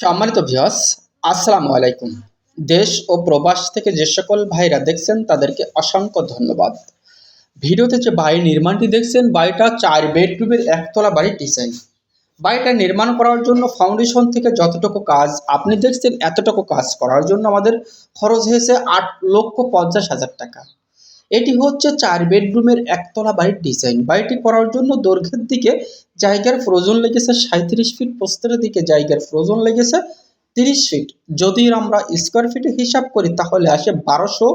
সম্মানিত ভিউয়ার্স আসসালামু আলাইকুম। দেশ ও প্রবাস থেকে যে সকল ভাইরা দেখছেন, তাদেরকে অসংখ্য ধন্যবাদ। ভিডিওতে যে বাড়ি নির্মাণটি দেখছেন বাড়িটা চার বেডরুমের একতলা বাড়ির ডিজাইন বাড়িটা নির্মাণ করার জন্য ফাউন্ডেশন থেকে যতটুকু কাজ আপনি দেখছেন, এতটুকু কাজ করার জন্য আমাদের খরচ হয়েছে আট লক্ষ পঞ্চাশ হাজার টাকা। এটি হচ্ছে চার বেডরুমের একতলা বাড়ির ডিজাইন। বাড়িটি করার জন্য দৈর্ঘ্যের দিকে জায়গার ফ্রোজন লেগেছে সাঁত্রিশ ফিট প্রস্তরের দিকে জায়গার ফ্রোজন লেগেছে তিরিশ ফিট। যদি আমরা স্কোয়ার ফিটে হিসাব করি, তাহলে আসে বারোশো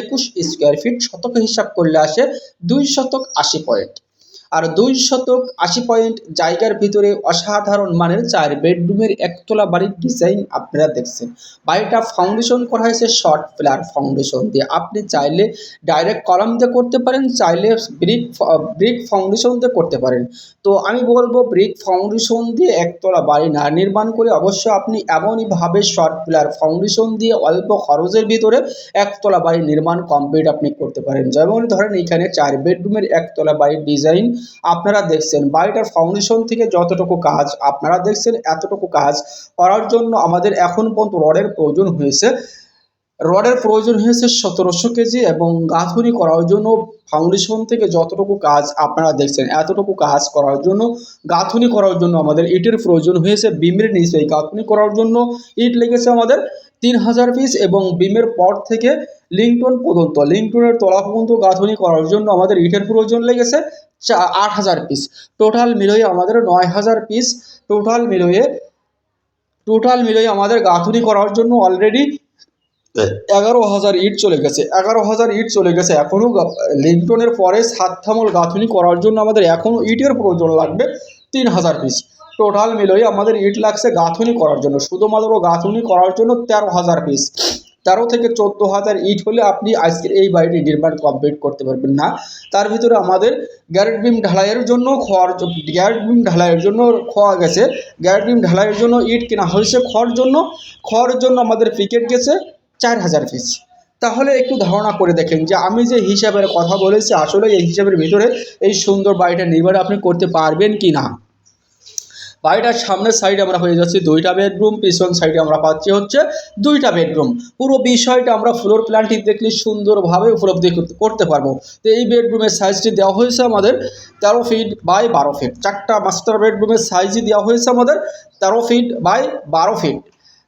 একুশ স্কোয়ার ফিট। শতকে হিসাব করলে আসে দুই শতক আশি পয়েন্ট। আর দুই শতক আশি পয়েন্ট জায়গার ভিতরে অসাধারণ মানের চার বেডরুমের একতলা বাড়ির ডিজাইন আপনারা দেখছেন। বাড়িটা ফাউন্ডেশন করা হয়েছে শর্ট প্লার ফাউন্ডেশন দিয়ে। আপনি চাইলে ডাইরেক্ট কলাম দিয়ে করতে পারেন, চাইলে ব্রিক ব্রিক ফাউন্ডেশন দিয়ে করতে পারেন। তো আমি বলব ব্রিক ফাউন্ডেশন দিয়ে একতলা বাড়ি না নির্মাণ করে অবশ্য আপনি এমনইভাবে শর্ট প্লার ফাউন্ডেশন দিয়ে অল্প খরচের ভিতরে একতলা বাড়ি নির্মাণ কমপ্লিট আপনি করতে পারেন। যেমন ধরেন এখানে চার বেডরুমের একতলা বাড়ির ডিজাইন আপনারা দেখছেন বাড়িটার ফাউন্ডেশন থেকে যতটুকু কাজ আপনারা দেখছেন, এতটুকু কাজ করার জন্য আমাদের এখন পর্যন্ত রডের প্রয়োজন হয়েছে। রডের প্রয়োজন হয়েছে সতেরোশো কেজি এবং গাঁথুনি করার জন্য ফাউন্ডেশন থেকে যতটুকু কাজ আপনারা দেখছেন, এতটুকু কাজ করার জন্য, গাঁথুনি করার জন্য আমাদের ইটের প্রয়োজন হয়েছে, বিমের নিচে এই গাঁথুনি করার জন্য ইট লেগেছে আমাদের তিন হাজার পিস এবং বিমের পর থেকে লিংটন পর্যন্ত, লিংটনের তলা পর্যন্ত গাঁথুনি করার জন্য আমাদের ইটের প্রয়োজন লেগেছে। আট হাজার পিস টোটাল মিলিয়ে আমাদের নয় হাজার পিস টোটাল মিলিয়ে টোটাল মিলিয়ে আমাদের গাঁথুনি করার জন্য অলরেডি এগারো হাজার ইট চলে গেছে। এগারো হাজার ইট চলে গেছে এখনও লিংটনের পরে সাত থামল গাঁথুনি করার জন্য আমাদের এখনও ইটের প্রয়োজন লাগবে তিন হাজার পিস টোটাল মিলিয়ে আমাদের ইট লাগছে গাঁথুনি করার জন্য। শুধুমাত্র গাঁথুনি করার জন্য তেরো হাজার পিস তেরো থেকে চোদ্দ হাজার ইট হলে আপনি আজকের এই বাড়িটি নির্মাণ কমপ্লিট করতে পারবেন না। তার ভিতরে আমাদের গ্যারেট বিম ঢালাইয়ের জন্য খড় গ্যারেট বিম ঢালাইয়ের জন্য খোয়া গেছে। গ্যারেট বিম ঢালাইয়ের জন্য ইট কেনা হয়েছে খড় জন্য। খড়ের জন্য আমাদের পিকেট গেছে চার হাজার পিস তাহলে একটু ধারণা করে দেখেন যে আমি যে হিসাবের কথা বলেছি, আসলে এই হিসাবের ভিতরে এই সুন্দর বাড়িটা নির্মাণ আপনি করতে পারবেন কি না বাড়িটার সামনের সাইডে আমরা হয়ে যাচ্ছি দুইটা বেডরুম পিছন সাইডে আমরা পাচ্ছি হচ্ছে দুইটা বেডরুম পুরো বিষয়টা আমরা ফ্লোর প্ল্যানটি দেখলে সুন্দরভাবে উপলব্ধি করতে- পারব। তো এই বেডরুমের সাইজটি দেওয়া হয়েছে আমাদের তেরো ফিট বাই বারো ফিট চারটা মাস্টার বেডরুমের সাইজই দেওয়া হয়েছে আমাদের তেরো ফিট বাই বারো ফিট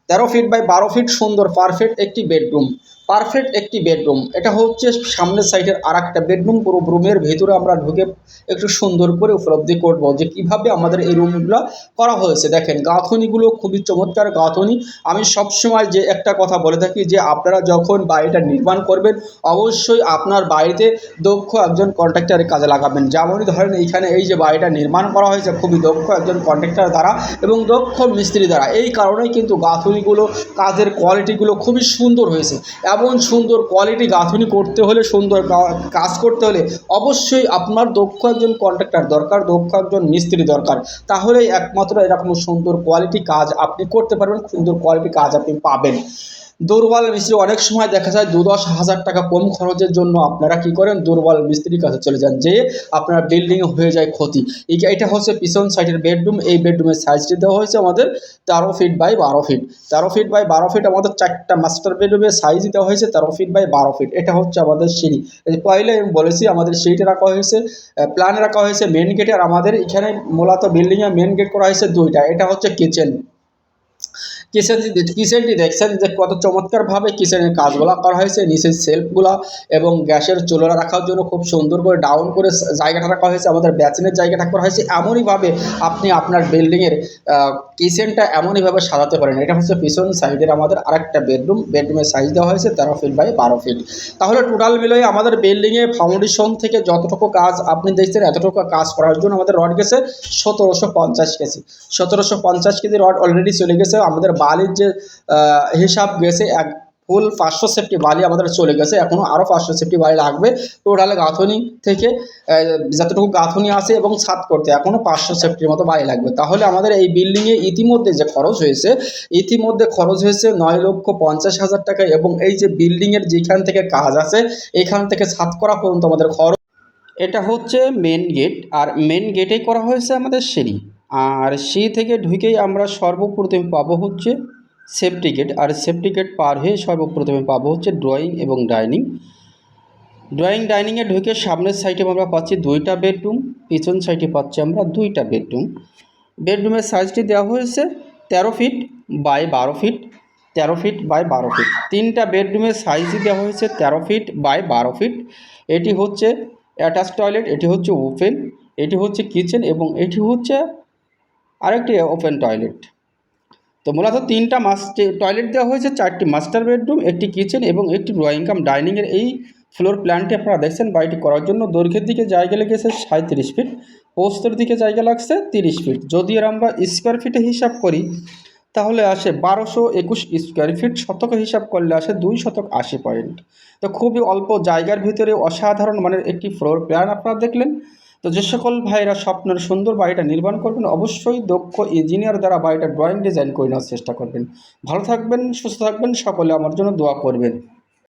তেরো ফিট বাই বারো ফিট সুন্দর পারফেক্ট একটি বেডরুম পারফেক্ট একটি বেডরুম। এটা হচ্ছে সামনের সাইডের আর একটা বেডরুম। পুরো রুমের ভেতরে আমরা ঢুকে একটু সুন্দর করে উপলব্ধি করব যে কীভাবে আমাদের এই রুমগুলো করা হয়েছে। দেখেন, গাঁথনিগুলো খুবই চমৎকার গাঁথনি। আমি সবসময় যে একটা কথা বলে থাকি যে আপনারা যখন বাড়িটা নির্মাণ করবেন, অবশ্যই আপনার বাড়িতে দক্ষ একজন কন্ট্রাক্টরের কাজে লাগাবেন। যেমনই ধরেন, এইখানে এই যে বাড়িটা নির্মাণ করা হয়েছে, খুবই দক্ষ একজন কন্ট্রাক্টর দ্বারা এবং দক্ষ মিস্ত্রি দ্বারা। এই কারণেই কিন্তু গাঁথনিগুলো, কাজের কোয়ালিটিগুলো খুবই সুন্দর হয়েছে। এমন সুন্দর কোয়ালিটি গাঁথনি করতে হলে, সুন্দর কাজ করতে হলে অবশ্যই আপনার দক্ষ একজন কন্ট্রাক্টর দরকার, দক্ষ একজন মিস্ত্রি দরকার। তাহলেই একমাত্র এরকম সুন্দর কোয়ালিটি কাজ আপনি করতে পারবেন, সুন্দর কোয়ালিটি কাজ আপনি পাবেন। দুর্বল মিস্ত্রি অনেক সময় দেখা যায় দু দশ হাজার টাকা কম খরচের জন্য আপনারা কি করেন? দুর্বল মিস্ত্রির কাছে চলে যান যে আপনার বিল্ডিং হয়ে যায় ক্ষতি। এটা হচ্ছে পিছন সাইডের বেডরুম এই বেডরুমের সাইজটি দেওয়া হয়েছে আমাদের তেরো ফিট বাই বারো ফিট তেরো ফিট বাই বারো ফিট আমাদের চারটা মাস্টার বেডরুমের সাইজ দেওয়া হয়েছে তেরো ফিট বাই বারো ফিট এটা হচ্ছে আমাদের সিঁড়ি। পয়লে আমি বলেছি, আমাদের সিঁড়িটা রাখা হয়েছে প্ল্যান রাখা হয়েছে মেন গেটে আর আমাদের এখানে মূলত বিল্ডিংয়ে মেন গেট করা হয়েছে দুইটা। এটা হচ্ছে কিচেন কিচেন কিচেনটি দেখছেন যে কত চমৎকারভাবে কিচেনের কাজগুলো করা হয়েছে, নিচের সেলফগুলো এবং গ্যাসের চুলা রাখার জন্য খুব সুন্দর করে ডাউন করে জায়গাটা রাখা হয়েছে, আমাদের ব্যাচেনের জায়গাটা করা হয়েছে। এমনইভাবে আপনি আপনার বিল্ডিংয়ের কিচেনটা এমনইভাবে সাজাতে পারেন। এটা হচ্ছে পিছন সাইডের আমাদের আরেকটা বেডরুম বেডরুমের সাইজ দেওয়া হয়েছে তেরো ফিট বাই বারো ফিট তাহলে টোটাল মিলিয়ে আমাদের বিল্ডিংয়ে ফাউন্ডেশন থেকে যতটুকু কাজ আপনি দেখছেন, এতটুকু কাজ করার জন্য আমাদের রড গেছে সতেরোশো পঞ্চাশ কেজি। সতেরোশো পঞ্চাশ কেজি রড অলরেডি চলে গেছে আমাদের বালির যে হিসাব গেছে, এক ফুল পাঁচশো সেফটি বালি আমাদের চলে গেছে এখনও আরও পাঁচশো সেফটি বালি লাগবে। টোটাল গাঁথনি থেকে যতটুকু গাঁথনি আছে এবং ছাদ করতে এখনও পাঁচশো সেফটির মতো বালি লাগবে। তাহলে আমাদের এই বিল্ডিংয়ে ইতিমধ্যে যে খরচ হয়েছে, ইতিমধ্যে খরচ হয়েছে নয় লক্ষ পঞ্চাশ হাজার টাকা এবং এই যে বিল্ডিংয়ের যেখান থেকে কাজ আছে, এখান থেকে ছাদ করা পর্যন্ত আমাদের খরচ। এটা হচ্ছে মেন গেট আর মেন গেটেই করা হয়েছে আমাদের সিঁড়ি। আর সি থেকে ঢুকেই আমরা সর্বপ্রথমে পাবো হচ্ছে সেফটি গেট, আর সেফটি গেট পার হয়ে সর্বপ্রথমে পাবো হচ্ছে ড্রয়িং এবং ডাইনিং। ড্রয়িং, ডাইনিংয়ে ঢুকে সামনের সাইডে আমরা পাচ্ছি দুইটা বেডরুম, পিছন সাইডে পাচ্ছি আমরা দুইটা বেডরুম। বেডরুমের সাইজটি দেওয়া হয়েছে তেরো ফিট বাই বারো ফিট তেরো ফিট বাই বারো ফিট তিনটা বেডরুমের সাইজই দেওয়া হয়েছে তেরো ফিট বাই বারো ফিট এটি হচ্ছে অ্যাটাচ টয়লেট এটি হচ্ছে ওপেন এটি হচ্ছে কিচেন এবং এটি হচ্ছে আরেকটি ওপেন টয়লেট তো মূলত তিনটা মাস্টার টয়লেট দেওয়া হয়েছে, চারটি মাস্টার বেডরুম একটি কিচেন এবং একটি ড্রয়িং কাম ডাইনিংয়ের এই ফ্লোর প্ল্যানটি আপনারা দেখছেন, বাড়িটি করার জন্য। দৈর্ঘ্যের দিকে জায়গা লেগেছে সাঁত্রিশ ফিট পোস্তের দিকে জায়গা লাগছে তিরিশ ফিট যদি এর আমরা স্কোয়ার ফিটে হিসাব করি, তাহলে আসে বারোশো একুশ স্কোয়ার ফিট শতক হিসাব করলে আসে দুই শতক আশি পয়েন্ট তো খুবই অল্প জায়গার ভিতরে অসাধারণ মানের একটি ফ্লোর প্ল্যান আপনারা দেখলেন। তো যে সকল ভাইরা স্বপ্নের সুন্দর বাড়িটা নির্মাণ করবেন, অবশ্যই দক্ষ ইঞ্জিনিয়ার দ্বারা বাড়িটা ড্রয়িং ডিজাইন করে নেওয়ার চেষ্টা করবেন। ভালো থাকবেন, সুস্থ থাকবেন, সকলে আমার জন্য দোয়া করবেন।